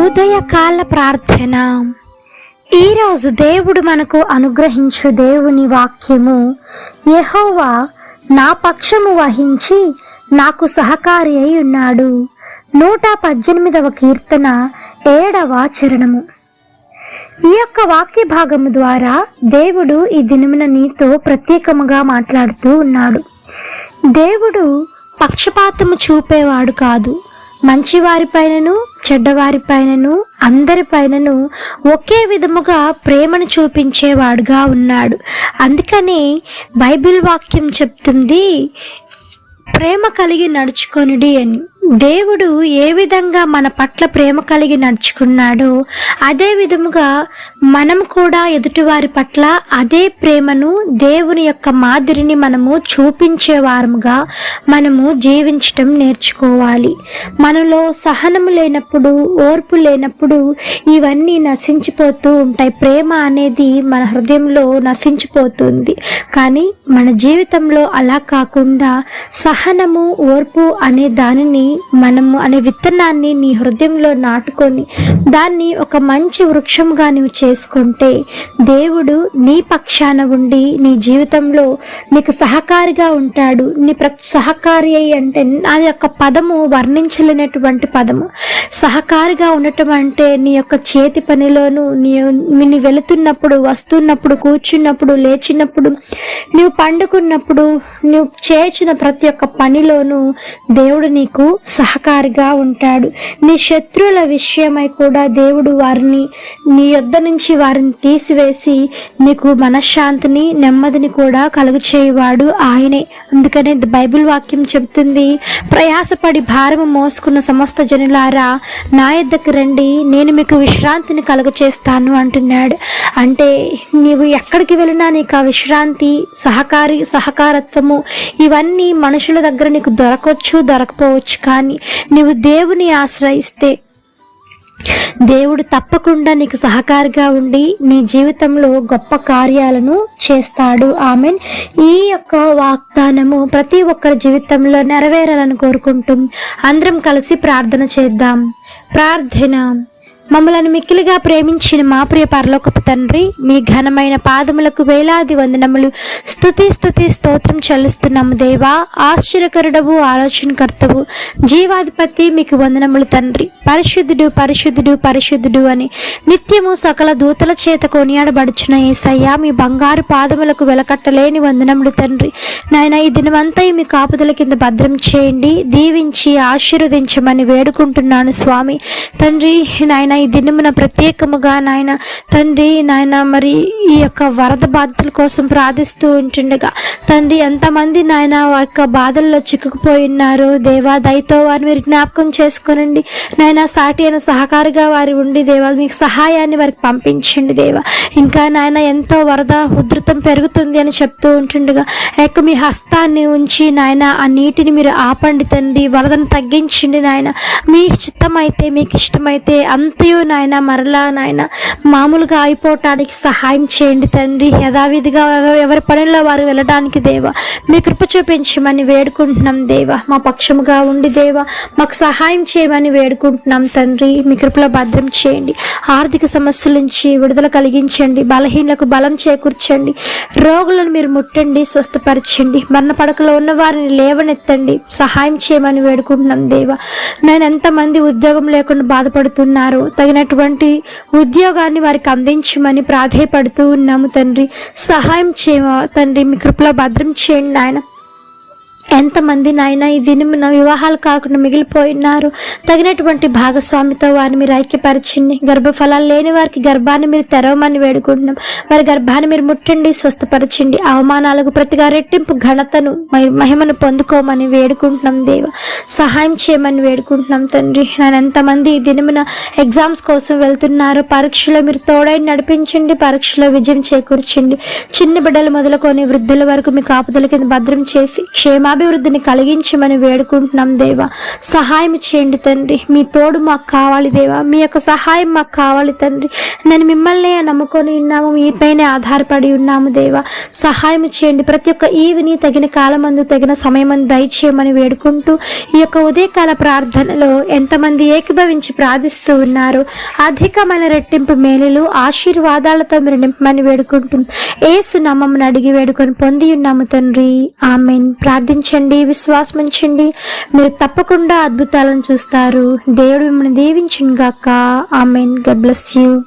ఉదయకాల ప్రార్థన. ఈరోజు దేవుడు మనకు అనుగ్రహించు దేవుని వాక్యము. యహోవా నా పక్షము వహించి నాకు సహకారి అయి ఉన్నాడు. నూట పద్దెనిమిదవ కీర్తన ఏడవ చరణము. ఈ యొక్క వాక్య భాగము ద్వారా దేవుడు ఈ దినమున నీతో ప్రత్యేకముగా మాట్లాడుతూ ఉన్నాడు. దేవుడు పక్షపాతము చూపేవాడు కాదు. మంచివారిపైనను చెడ్డవారిపైనను అందరిపైనను ఒకే విధముగా ప్రేమను చూపించేవాడుగా ఉన్నాడు. అందుకని బైబిల్ వాక్యం చెప్తుంది ప్రేమ కలిగి నడుచుకొనుడి అని. దేవుడు ఏ విధంగా మన పట్ల ప్రేమ కలిగి నడుచుకున్నాడో అదే విధముగా మనం కూడా ఎదుటివారి పట్ల అదే ప్రేమను దేవుని యొక్క మాదిరిని మనము చూపించే వారముగా మనము జీవించటం నేర్చుకోవాలి. మనలో సహనము లేనప్పుడు ఓర్పు లేనప్పుడు ఇవన్నీ నశించిపోతూ ఉంటాయి. ప్రేమ అనేది మన హృదయంలో నశించిపోతుంది. కానీ మన జీవితంలో అలా కాకుండా సహనము ఓర్పు అనే దానిని మనము అనే విత్తనాన్ని నీ హృదయంలో నాటుకొని దాన్ని ఒక మంచి వృక్షంగా నువ్వు చేసుకుంటే దేవుడు నీ పక్షాన ఉండి నీ జీవితంలో నీకు సహకారిగా ఉంటాడు. నీ ప్రతి సహకారి అయి అంటే అది యొక్క పదము వర్ణించలేనటువంటి పదము. సహకారిగా ఉండటం అంటే నీ యొక్క చేతి పనిలోను నీ నీ వెళుతున్నప్పుడు వస్తున్నప్పుడు కూర్చున్నప్పుడు లేచినప్పుడు నువ్వు పండుకున్నప్పుడు నువ్వు చేసిన ప్రతి ఒక్క పనిలోనూ దేవుడు నీకు సహకారిగా ఉంటాడు. నీ శత్రువుల విషయమై కూడా దేవుడు వారిని నీ యొద్ద నుంచి వారిని తీసివేసి నీకు మనశ్శాంతిని నెమ్మదిని కూడా కలుగు చేయవాడు ఆయనే. అందుకనే బైబిల్ వాక్యం చెబుతుంది ప్రయాసపడి భారము మోసుకున్న సమస్త జనులారా నా యొద్దకు రండి నేను మీకు విశ్రాంతిని కలుగు చేస్తాను అంటున్నాడు. అంటే నీవు ఎక్కడికి వెళ్ళినా నీకు ఆ విశ్రాంతి సహకారి సహకారత్వము ఇవన్నీ మనుషుల దగ్గర నీకు దొరకవచ్చు దొరకపోవచ్చు కానీ నీవు దేవుని ఆశ్రయిస్తే దేవుడు తప్పకుండా నీకు సహకారిగా ఉండి నీ జీవితంలో గొప్ప కార్యాలను చేస్తాడు. ఆమెన్. ఈ యొక్క వాగ్దానము ప్రతి ఒక్కరి జీవితంలో నెరవేరాలని కోరుకుంటూ. అందరం కలిసి ప్రార్థన చేద్దాం. ప్రార్థన. మమ్మలను మిక్కిలిగా ప్రేమించిన మా ప్రియ పరలోకపు తండ్రి మీ ఘనమైన పాదములకు వేలాది వందనములు. స్తుతి స్థుతి స్తోత్రం చెల్లిస్తున్నాము దేవా. ఆశ్చర్యకరుడవు ఆలోచనకర్తవు జీవాధిపతి మీకు వందనములు తండ్రి. పరిశుద్ధుడు పరిశుద్ధుడు పరిశుద్ధుడు అని నిత్యము సకల దూతల చేత కొనియాడబడుచున్న ఏసయ్యా మీ బంగారు పాదములకు వెలకట్టలేని వందనములు తండ్రి. నాయన ఈ దినమంతా మీ కాపుదల కింద భద్రం చేయండి. దీవించి ఆశీర్వదించమని వేడుకుంటున్నాను స్వామి. తండ్రి నాయన ఈ దినమున ప్రత్యేకముగా నాయన తండ్రి నాయన మరి ఈ యొక్క వరద బాధితుల కోసం ప్రార్థిస్తూ ఉంటుండగా తండ్రి ఎంతమంది నాయన ఆ యొక్క బాధల్లో చిక్కుకుపోయి ఉన్నారు? దేవా దయతో వారిని మీరు జ్ఞాపకం చేసుకోనండి. నాయన సాటి అయిన సహకారిగా వారి ఉండి దేవా మీకు సహాయాన్ని వారికి పంపించండి దేవా. ఇంకా నాయన ఎంతో వరద ఉధృతం పెరుగుతుంది అని చెప్తూ ఉంటుండగా యొక్క మీ హస్తాన్ని ఉంచి నాయన ఆ నీటిని మీరు ఆపండి తండ్రి. వరదను తగ్గించండి నాయన. మీ చిత్తం అయితే మీకు ఇష్టమైతే అంత అంతయు నాయన మరలా నాయన మామూలుగా అయిపోవటానికి సహాయం చేయండి తండ్రి. యథావిధిగా ఎవరి పనుల్లో వారు వెళ్ళడానికి దేవా మీ కృప చూపించమని వేడుకుంటున్నాం దేవా. మా పక్షముగా ఉండి దేవా మాకు సహాయం చేయమని వేడుకుంటున్నాం తండ్రి. మీ కృపలో భద్రం చేయండి. ఆర్థిక సమస్యల నుంచి విడుదల కలిగించండి. బలహీనలకు బలం చేకూర్చండి. రోగులను మీరు ముట్టండి స్వస్థపరచండి. మరణ పడకలో ఉన్న వారిని లేవనెత్తండి. సహాయం చేయమని వేడుకుంటున్నాం దేవా. నేను ఎంతమంది ఉద్యోగం లేకుండా బాధపడుతున్నారు తగినటువంటి ఉద్యోగాన్ని వారికి అందించమని ప్రాధేయపడుతూ ఉన్నాము తండ్రి. సహాయం చేయ తండ్రి? మీ కృపలో భద్రం చేయండి నాయన. ఎంతమంది నాయన ఈ దినమున వివాహాలు కాకుండా మిగిలిపోయినారు? తగినటువంటి భాగస్వామితో వారిని మీరు ఐక్యపరచండి. గర్భఫలాలు లేని వారికి గర్భాన్ని మీరు తెరవమని వేడుకుంటున్నాం. వారి గర్భాన్ని మీరు ముట్టండి స్వస్థపరచండి. అవమానాలకు ప్రతిగా రెట్టింపు ఘనతను మహిమను పొందుకోమని వేడుకుంటున్నాం దేవ. సహాయం చేయమని వేడుకుంటున్నాం తండ్రి. నేను ఎంతమంది ఈ దినమున ఎగ్జామ్స్ కోసం వెళ్తున్నారు పరీక్షలో మీరు తోడై నడిపించండి పరీక్షలో విజయం చేకూర్చండి. చిన్న బిడ్డలు మొదలుకొని వృద్ధుల వరకు మీ కాపుదల కింద భద్రం చేసి క్షేమ క్షేమాభివృద్ధిని కలిగించమని వేడుకుంటున్నాం దేవా. సహాయం చేయండి తండ్రి. మీ తోడు మాకు కావాలి దేవా. మీ యొక్క సహాయం మాకు కావాలి తండ్రి. నేను మిమ్మల్ని నమ్ముకొని ఉన్నాము. మీపైనే ఆధారపడి ఉన్నాము దేవా. సహాయం చేయండి. ప్రతి ఒక్క ఈవిని తగిన కాలమందు తగిన సమయమందు దయచేయమని వేడుకుంటూ ఈ యొక్క ఉదయకాల ప్రార్థనలో ఎంతమంది ఏకీభవించి ప్రార్థిస్తూ ఉన్నారు అధికమైన రెట్టింపు మేలులు ఆశీర్వాదాలతో మీరు నింపమని వేడుకుంటూ ఏసు నామమును అడిగి వేడుకొని పొంది ఉన్నాము తండ్రి. ఆమెన్. ప్రార్థించండి విశ్వాసం ఉంచండి మీరు తప్పకుండా అద్భుతాలను చూస్తారు. దేవుడు మిమ్మల్ని దీవించును గాక ఆమెన్. God bless you.